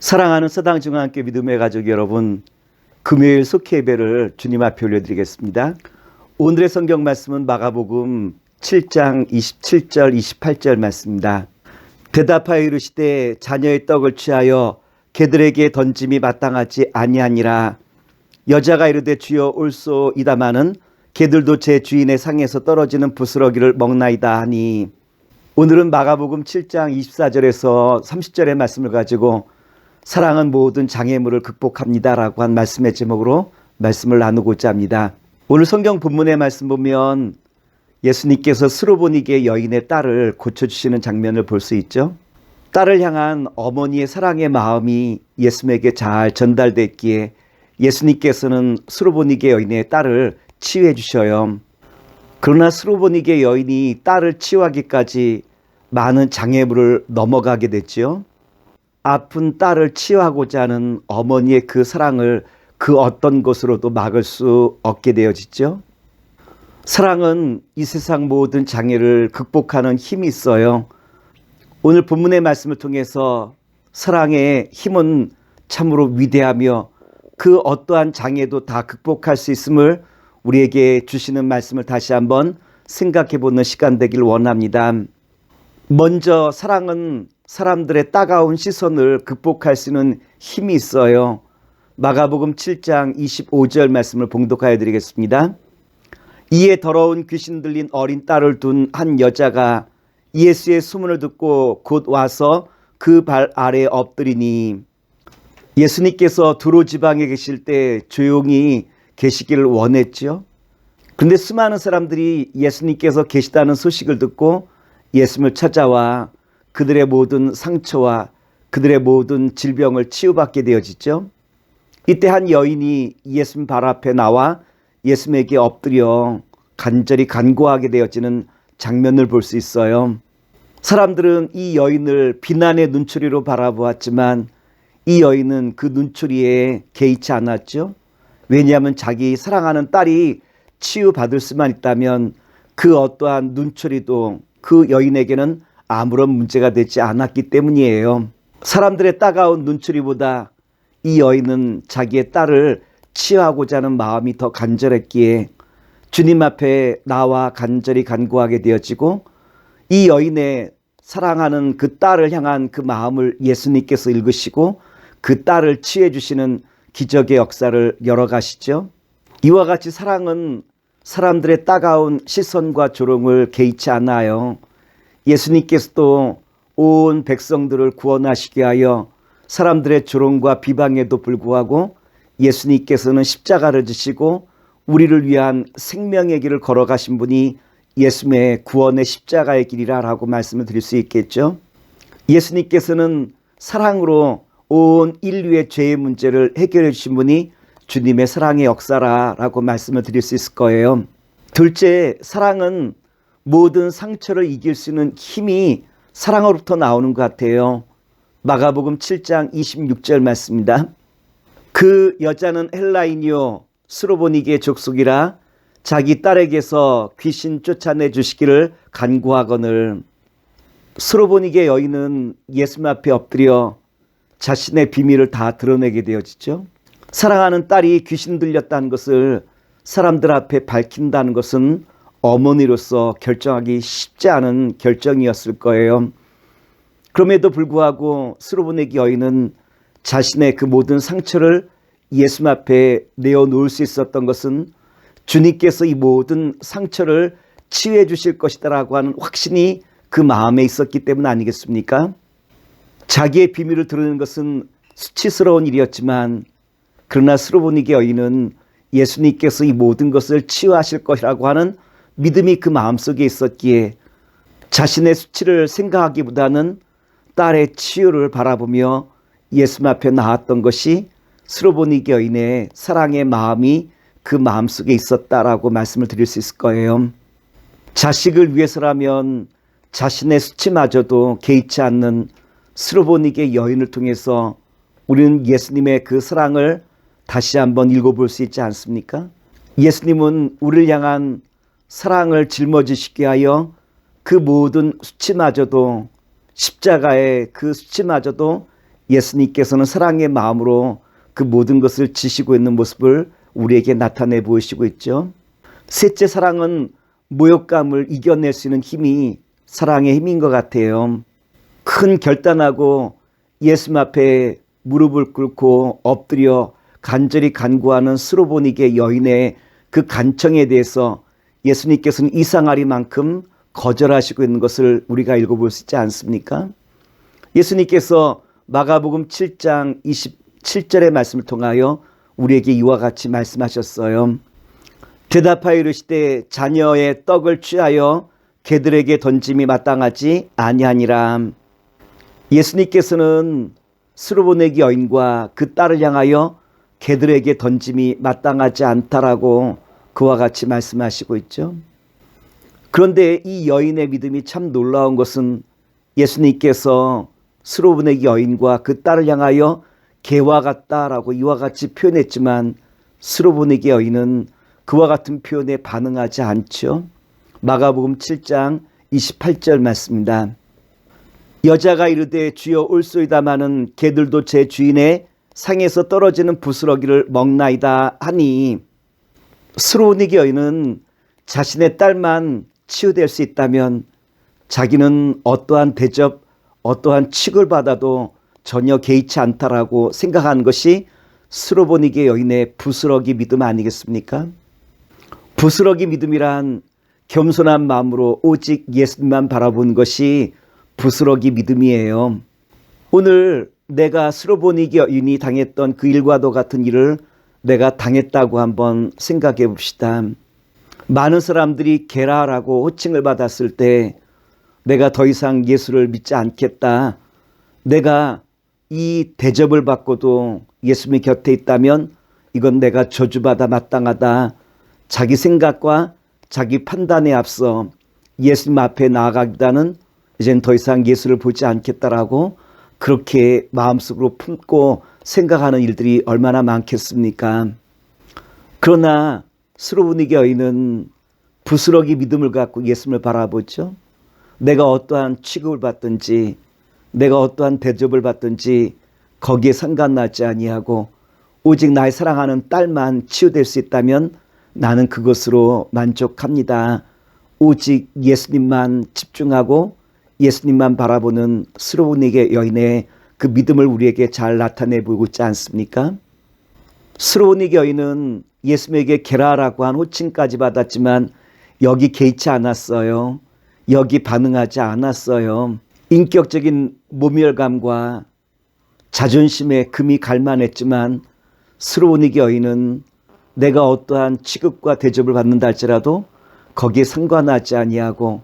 사랑하는 서당중앙교회 믿음의 가족 여러분, 금요일 속회 예배를 주님 앞에 올려드리겠습니다. 오늘의 성경 말씀은 마가복음 7장 27절 28절 말씀입니다. 대답하여 이르시되 자녀의 떡을 취하여 개들에게 던짐이 마땅하지 아니하니라. 여자가 이르되 주여 올소이다마는 개들도 제 주인의 상에서 떨어지는 부스러기를 먹나이다 하니 오늘은 마가복음 7장 24절에서 30절의 말씀을 가지고 사랑은 모든 장애물을 극복합니다라고 한 말씀의 제목으로 말씀을 나누고자 합니다. 오늘 성경 본문의 말씀 보면 예수님께서 스로보니게 여인의 딸을 고쳐주시는 장면을 볼 수 있죠. 딸을 향한 어머니의 사랑의 마음이 예수님에게 잘 전달됐기에 예수님께서는 스로보니게 여인의 딸을 치유해 주셔요. 그러나 스로보니게 여인이 딸을 치유하기까지 많은 장애물을 넘어가게 됐지요. 아픈 딸을 치유하고자 하는 어머니의 그 사랑을 그 어떤 것으로도 막을 수 없게 되어지죠. 사랑은 이 세상 모든 장애를 극복하는 힘이 있어요. 오늘 본문의 말씀을 통해서 사랑의 힘은 참으로 위대하며 그 어떠한 장애도 다 극복할 수 있음을 우리에게 주시는 말씀을 다시 한번 생각해 보는 시간 되길 원합니다. 먼저 사랑은 사람들의 따가운 시선을 극복할 수 있는 힘이 있어요. 마가복음 7장 25절 말씀을 봉독하여 드리겠습니다. 이에 더러운 귀신 들린 어린 딸을 둔 한 여자가 예수의 소문을 듣고 곧 와서 그 발 아래에 엎드리니 예수님께서 두로 지방에 계실 때 조용히 계시기를 원했죠. 그런데 수많은 사람들이 예수님께서 계시다는 소식을 듣고 예수님을 찾아와 그들의 모든 상처와 그들의 모든 질병을 치유받게 되어지죠. 이때 한 여인이 예수님 발 앞에 나와 예수님에게 엎드려 간절히 간구하게 되어지는 장면을 볼 수 있어요. 사람들은 이 여인을 비난의 눈초리로 바라보았지만 이 여인은 그 눈초리에 개의치 않았죠. 왜냐하면 자기 사랑하는 딸이 치유받을 수만 있다면 그 어떠한 눈초리도 그 여인에게는 아무런 문제가 되지 않았기 때문이에요. 사람들의 따가운 눈초리보다 이 여인은 자기의 딸을 치유하고자 하는 마음이 더 간절했기에 주님 앞에 나와 간절히 간구하게 되어지고 이 여인의 사랑하는 그 딸을 향한 그 마음을 예수님께서 읽으시고 그 딸을 치유해 주시는 기적의 역사를 열어가시죠. 이와 같이 사랑은 사람들의 따가운 시선과 조롱을 개의치 않아요. 예수님께서도 온 백성들을 구원하시게 하여 사람들의 조롱과 비방에도 불구하고 예수님께서는 십자가를 지시고 우리를 위한 생명의 길을 걸어가신 분이 예수님의 구원의 십자가의 길이라라고 말씀을 드릴 수 있겠죠. 예수님께서는 사랑으로 온 인류의 죄의 문제를 해결해 주신 분이 주님의 사랑의 역사라라고 말씀을 드릴 수 있을 거예요. 둘째, 사랑은 모든 상처를 이길 수 있는 힘이 사랑으로부터 나오는 것 같아요. 마가복음 7장 26절 말씀입니다. 그 여자는 헬라인이요 스로보니게 족속이라 자기 딸에게서 귀신 쫓아내 주시기를 간구하거늘 스로보니게 여인은 예수님 앞에 엎드려 자신의 비밀을 다 드러내게 되어지죠. 사랑하는 딸이 귀신 들렸다는 것을 사람들 앞에 밝힌다는 것은 어머니로서 결정하기 쉽지 않은 결정이었을 거예요. 그럼에도 불구하고 스로보네기 여인은 자신의 그 모든 상처를 예수 앞에 내어놓을 수 있었던 것은 주님께서 이 모든 상처를 치유해 주실 것이다라고 하는 확신이 그 마음에 있었기 때문 아니겠습니까? 자기의 비밀을 드러내는 것은 수치스러운 일이었지만 그러나 스로보니게 여인은 예수님께서 이 모든 것을 치유하실 것이라고 하는 믿음이 그 마음속에 있었기에 자신의 수치를 생각하기보다는 딸의 치유를 바라보며 예수 앞에 나왔던 것이 스로보니게 여인의 사랑의 마음이 그 마음속에 있었다라고 말씀을 드릴 수 있을 거예요. 자식을 위해서라면 자신의 수치마저도 개의치 않는 스로보니게 여인을 통해서 우리는 예수님의 그 사랑을 다시 한번 읽어볼 수 있지 않습니까? 예수님은 우리를 향한 사랑을 짊어지시게 하여 그 모든 수치마저도 십자가의 그 수치마저도 예수님께서는 사랑의 마음으로 그 모든 것을 지시고 있는 모습을 우리에게 나타내 보이시고 있죠. 셋째 사랑은 모욕감을 이겨낼 수 있는 힘이 사랑의 힘인 것 같아요. 큰 결단하고 예수님 앞에 무릎을 꿇고 엎드려 간절히 간구하는 스로보니게 여인의 그 간청에 대해서 예수님께서는 이상하리만큼 거절하시고 있는 것을 우리가 읽어볼 수 있지 않습니까? 예수님께서 마가복음 7장 27절의 말씀을 통하여 우리에게 이와 같이 말씀하셨어요. 대답하여 이르시되 자녀의 떡을 취하여 개들에게 던짐이 마땅하지 아니하니라. 예수님께서는 스루보네기 여인과 그 딸을 향하여 개들에게 던짐이 마땅하지 않다라고 그와 같이 말씀하시고 있죠. 그런데 이 여인의 믿음이 참 놀라운 것은 예수님께서 스로브네기 여인과 그 딸을 향하여 개와 같다라고 이와 같이 표현했지만 스로브네기 여인은 그와 같은 표현에 반응하지 않죠. 마가복음 7장 28절 말씀입니다. 여자가 이르되 주여 올소이다마는 개들도 제 주인의 상에서 떨어지는 부스러기를 먹나이다 하니 스로니기 여인은 자신의 딸만 치유될 수 있다면 자기는 어떠한 대접, 어떠한 칙을 받아도 전혀 개의치 않다라고 생각하는 것이 스로보니게 여인의 부스러기 믿음 아니겠습니까? 부스러기 믿음이란 겸손한 마음으로 오직 예수님만 바라본 것이 부스러기 믿음이에요. 오늘 내가 스로보니게 여인이 당했던 그 일과도 같은 일을 내가 당했다고 한번 생각해 봅시다. 많은 사람들이 게라라고 호칭을 받았을 때 내가 더 이상 예수를 믿지 않겠다. 내가 이 대접을 받고도 예수님이 곁에 있다면 이건 내가 저주받아 마땅하다. 자기 생각과 자기 판단에 앞서 예수님 앞에 나아가기보다는 이젠 더 이상 예수를 보지 않겠다라고 그렇게 마음속으로 품고 생각하는 일들이 얼마나 많겠습니까? 그러나 스로브니게 여인은 부스러기 믿음을 갖고 예수님을 바라보죠. 내가 어떠한 취급을 받든지 내가 어떠한 대접을 받든지 거기에 상관나지 아니하고 오직 나의 사랑하는 딸만 치유될 수 있다면 나는 그것으로 만족합니다. 오직 예수님만 집중하고 예수님만 바라보는 스로우니게 여인의 그 믿음을 우리에게 잘 나타내 보이고 있지 않습니까? 스로우니게 여인은 예수님에게 게라라고 한 호칭까지 받았지만 여기 개의치 않았어요. 여기 반응하지 않았어요. 인격적인 모멸감과 자존심에 금이 갈만했지만 스로우니게 여인은 내가 어떠한 취급과 대접을 받는다 할지라도 거기에 상관하지 아니하고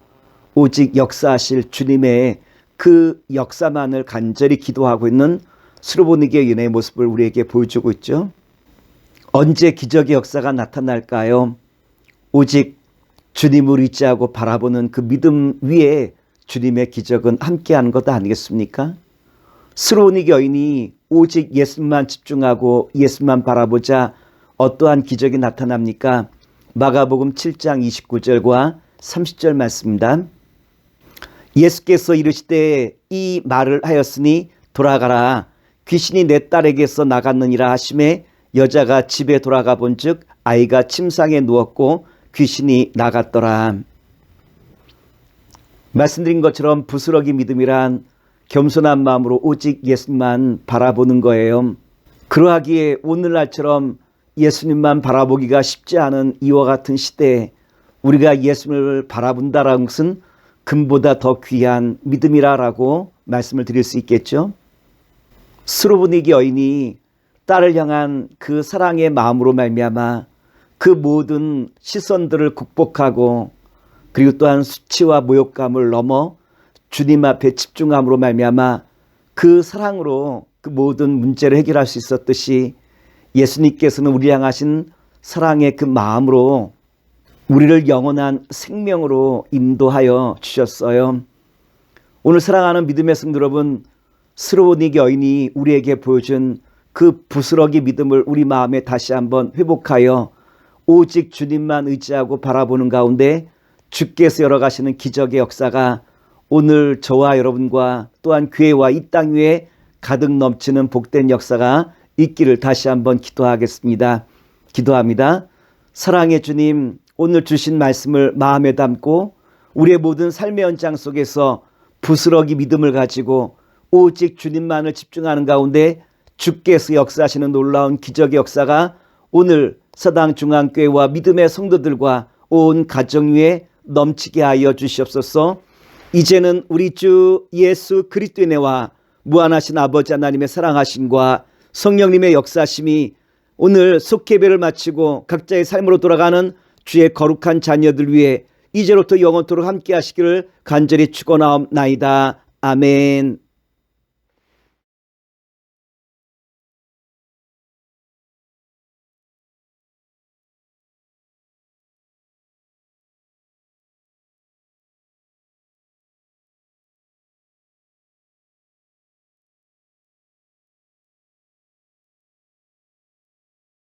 오직 역사하실 주님의 그 역사만을 간절히 기도하고 있는 스로보니게 연의 모습을 우리에게 보여주고 있죠. 언제 기적의 역사가 나타날까요? 오직 주님을 의지하고 바라보는 그 믿음 위에 주님의 기적은 함께하는 것 아니겠습니까? 스로니게 여인이 오직 예수만 집중하고 예수만 바라보자 어떠한 기적이 나타납니까? 마가복음 7장 29절과 30절 말씀입니다. 예수께서 이르시되 이 말을 하였으니 돌아가라 귀신이 내 딸에게서 나갔느니라 하심에 여자가 집에 돌아가 본즉 아이가 침상에 누웠고 귀신이 나갔더라. 말씀드린 것처럼 부스러기 믿음이란 겸손한 마음으로 오직 예수님만 바라보는 거예요. 그러하기에 오늘날처럼 예수님만 바라보기가 쉽지 않은 이와 같은 시대에 우리가 예수님을 바라본다라는 것은 금보다 더 귀한 믿음이라라고 말씀을 드릴 수 있겠죠. 스로브니기 여인이 딸을 향한 그 사랑의 마음으로 말미암아 그 모든 시선들을 극복하고 그리고 또한 수치와 모욕감을 넘어 주님 앞에 집중함으로 말미암아 그 사랑으로 그 모든 문제를 해결할 수 있었듯이 예수님께서는 우리 향하신 사랑의 그 마음으로 우리를 영원한 생명으로 인도하여 주셨어요. 오늘 사랑하는 믿음의 성도 여러분, 스로우닉 여인이 우리에게 보여준 그 부스러기 믿음을 우리 마음에 다시 한번 회복하여 오직 주님만 의지하고 바라보는 가운데 주께서 열어가시는 기적의 역사가 오늘 저와 여러분과 또한 교회와 이 땅 위에 가득 넘치는 복된 역사가 있기를 다시 한번 기도하겠습니다. 기도합니다. 사랑의 주님, 오늘 주신 말씀을 마음에 담고 우리의 모든 삶의 현장 속에서 부스러기 믿음을 가지고 오직 주님만을 집중하는 가운데 주께서 역사하시는 놀라운 기적의 역사가 오늘 서당 중앙교회와 믿음의 성도들과 온 가정 위에 넘치게 하여 주시옵소서. 이제는 우리 주 예수 그리스도의 내와 무한하신 아버지 하나님의 사랑하심과 성령님의 역사심이 오늘 속회배를 마치고 각자의 삶으로 돌아가는 주의 거룩한 자녀들 위해 이제로부터 영원토록 함께 하시기를 간절히 축원하옵나이다. 아멘.